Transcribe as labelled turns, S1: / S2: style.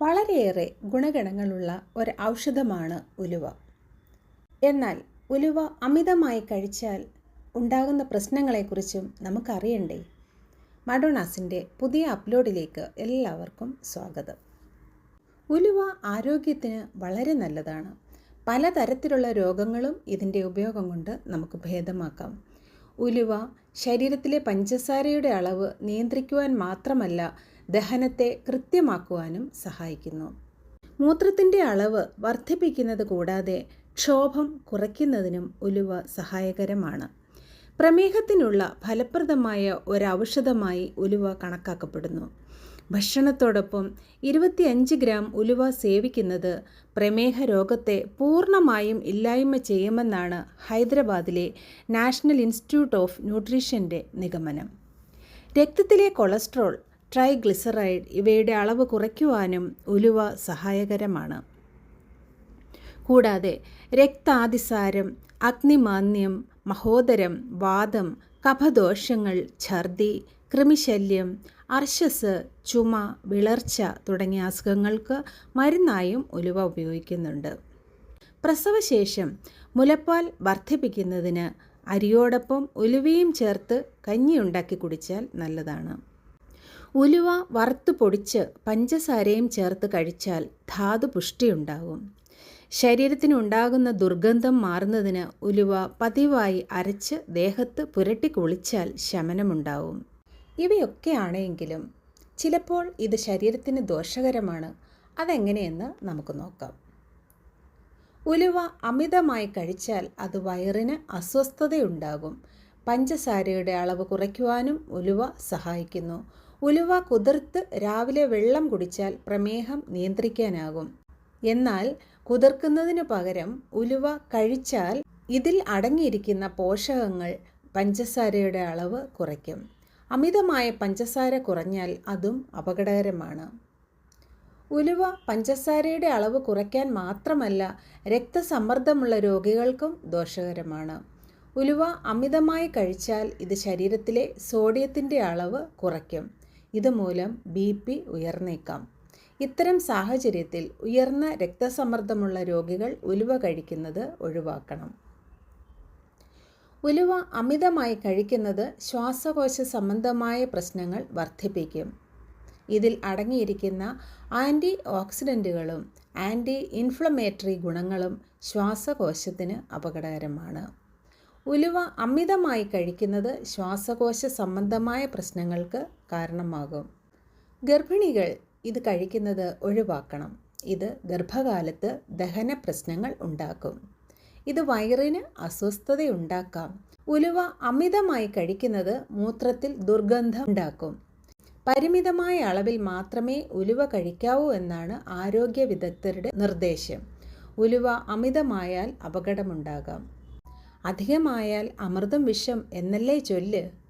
S1: വളരെയേറെ ഗുണഗണങ്ങളുള്ള ഒരു ഔഷധമാണ് ഉലുവ. എന്നാൽ ഉലുവ അമിതമായി കഴിച്ചാൽ ഉണ്ടാകുന്ന പ്രശ്നങ്ങളെക്കുറിച്ചും നമുക്കറിയണ്ടേ? മഡോണാസിന്റെ പുതിയ അപ്ലോഡിലേക്ക് എല്ലാവർക്കും സ്വാഗതം. ഉലുവ ആരോഗ്യത്തിന് വളരെ നല്ലതാണ്. പലതരത്തിലുള്ള രോഗങ്ങളും ഇതിന്റെ ഉപയോഗം കൊണ്ട് നമുക്ക് ഭേദമാക്കാം. ഉലുവ ശരീരത്തിലെ പഞ്ചസാരയുടെ അളവ് നിയന്ത്രിക്കുവാൻ മാത്രമല്ല ദഹനത്തെ കൃത്യമാക്കുവാനും സഹായിക്കുന്നു. മൂത്രത്തിന്റെ അളവ് വർദ്ധിപ്പിക്കുന്നത് കൂടാതെ ക്ഷോഭം കുറയ്ക്കുന്നതിനും ഉലുവ സഹായകരമാണ്. പ്രമേഹത്തിനുള്ള ഫലപ്രദമായ ഒരൗഷധമായി ഉലുവ കണക്കാക്കപ്പെടുന്നു. ഭക്ഷണത്തോടൊപ്പം ഇരുപത്തിയഞ്ച് ഗ്രാം ഉലുവ സേവിക്കുന്നത് പ്രമേഹ രോഗത്തെ പൂർണമായും ഇല്ലായ്മ ചെയ്യുമെന്നാണ് ഹൈദരാബാദിലെ നാഷണൽ ഇൻസ്റ്റിറ്റ്യൂട്ട് ഓഫ് ന്യൂട്രീഷന്റെ നിഗമനം. രക്തത്തിലെ കൊളസ്ട്രോൾ ട്രൈഗ്ലിസറൈഡ് ഇവയുടെ അളവ് കുറയ്ക്കുവാനും ഉലുവ സഹായകരമാണ്. കൂടാതെ രക്താതിസാരം അഗ്നിമാന്യം മഹോദരം വാദം കഫദോഷങ്ങൾ ഛർദി കൃമിശല്യം അർശസ് ചുമ വിളർച്ച തുടങ്ങിയ അസുഖങ്ങൾക്ക് മരുന്നായും ഉലുവ ഉപയോഗിക്കുന്നുണ്ട്. പ്രസവശേഷം മുലപ്പാൽ വർദ്ധിപ്പിക്കുന്നതിന് അരിയോടൊപ്പം ഉലുവയും ചേർത്ത് കഞ്ഞി ഉണ്ടാക്കി കുടിച്ചാൽ നല്ലതാണ്. ഉലുവ വറുത്ത് പൊടിച്ച് പഞ്ചസാരയും ചേർത്ത് കഴിച്ചാൽ ധാതു പുഷ്ടിയുണ്ടാകും. ശരീരത്തിനുണ്ടാകുന്ന ദുർഗന്ധം മാറുന്നതിന് ഉലുവ പതിവായി അരച്ച് ദേഹത്ത് പുരട്ടി കുളിച്ചാൽ ശമനമുണ്ടാവും. ഇവയൊക്കെയാണെങ്കിലും ചിലപ്പോൾ ഇത് ശരീരത്തിന് ദോഷകരമാണ്. അതെങ്ങനെയെന്ന് നമുക്ക് നോക്കാം. ഉലുവ അമിതമായി കഴിച്ചാൽ അത് വയറിന് അസ്വസ്ഥതയുണ്ടാകും. പഞ്ചസാരയുടെ അളവ് കുറയ്ക്കുവാനും ഉലുവ സഹായിക്കുന്നു. ഉലുവ കുതിർത്ത് രാവിലെ വെള്ളം കുടിച്ചാൽ പ്രമേഹം നിയന്ത്രിക്കാനാകും. എന്നാൽ കുതിർക്കുന്നതിനു പകരം ഉലുവ കഴിച്ചാൽ ഇതിൽ അടങ്ങിയിരിക്കുന്ന പോഷകങ്ങൾ പഞ്ചസാരയുടെ അളവ് കുറയ്ക്കും. അമിതമായ പഞ്ചസാര കുറഞ്ഞാൽ അതും അപകടകരമാണ്. ഉലുവ പഞ്ചസാരയുടെ അളവ് കുറയ്ക്കാൻ മാത്രമല്ല രക്തസമ്മർദ്ദമുള്ള രോഗികൾക്കും ദോഷകരമാണ്. ഉലുവ അമിതമായി കഴിച്ചാൽ ഇത് ശരീരത്തിലെ സോഡിയത്തിന്റെ അളവ് കുറയ്ക്കും. ഇതുമൂലം ബി പി ഉയർന്നേക്കാം. ഇത്തരം സാഹചര്യത്തിൽ ഉയർന്ന രക്തസമ്മർദ്ദമുള്ള രോഗികൾ ഉലുവ കഴിക്കുന്നത് ഒഴിവാക്കണം. ഉലുവ അമിതമായി കഴിക്കുന്നത് ശ്വാസകോശ സംബന്ധമായ പ്രശ്നങ്ങൾ വർദ്ധിപ്പിക്കും. ഇതിൽ അടങ്ങിയിരിക്കുന്ന ആന്റി ഓക്സിഡന്റുകളും ആന്റി ഇൻഫ്ലമേറ്ററി ഗുണങ്ങളും ശ്വാസകോശത്തിന് അപകടകരമാണ്. ഉലുവ അമിതമായി കഴിക്കുന്നത് ശ്വാസകോശ സംബന്ധമായ പ്രശ്നങ്ങൾക്ക് കാരണമാകും. ഗർഭിണികൾ ഇത് കഴിക്കുന്നത് ഒഴിവാക്കണം. ഇത് ഗർഭകാലത്ത് ദഹന പ്രശ്നങ്ങൾ ഉണ്ടാക്കും. ഇത് വയറിന് അസ്വസ്ഥതയുണ്ടാക്കാം. ഉലുവ അമിതമായി കഴിക്കുന്നത് മൂത്രത്തിൽ ദുർഗന്ധം ഉണ്ടാക്കും. പരിമിതമായ അളവിൽ മാത്രമേ ഉലുവ കഴിക്കാവൂ എന്നാണ് ആരോഗ്യ വിദഗ്ധരുടെ നിർദ്ദേശം. ഉലുവ അമിതമായാൽ അപകടമുണ്ടാകാം. അധികമായാൽ അമൃതം വിഷം എന്നല്ലേ ചൊല്ല്?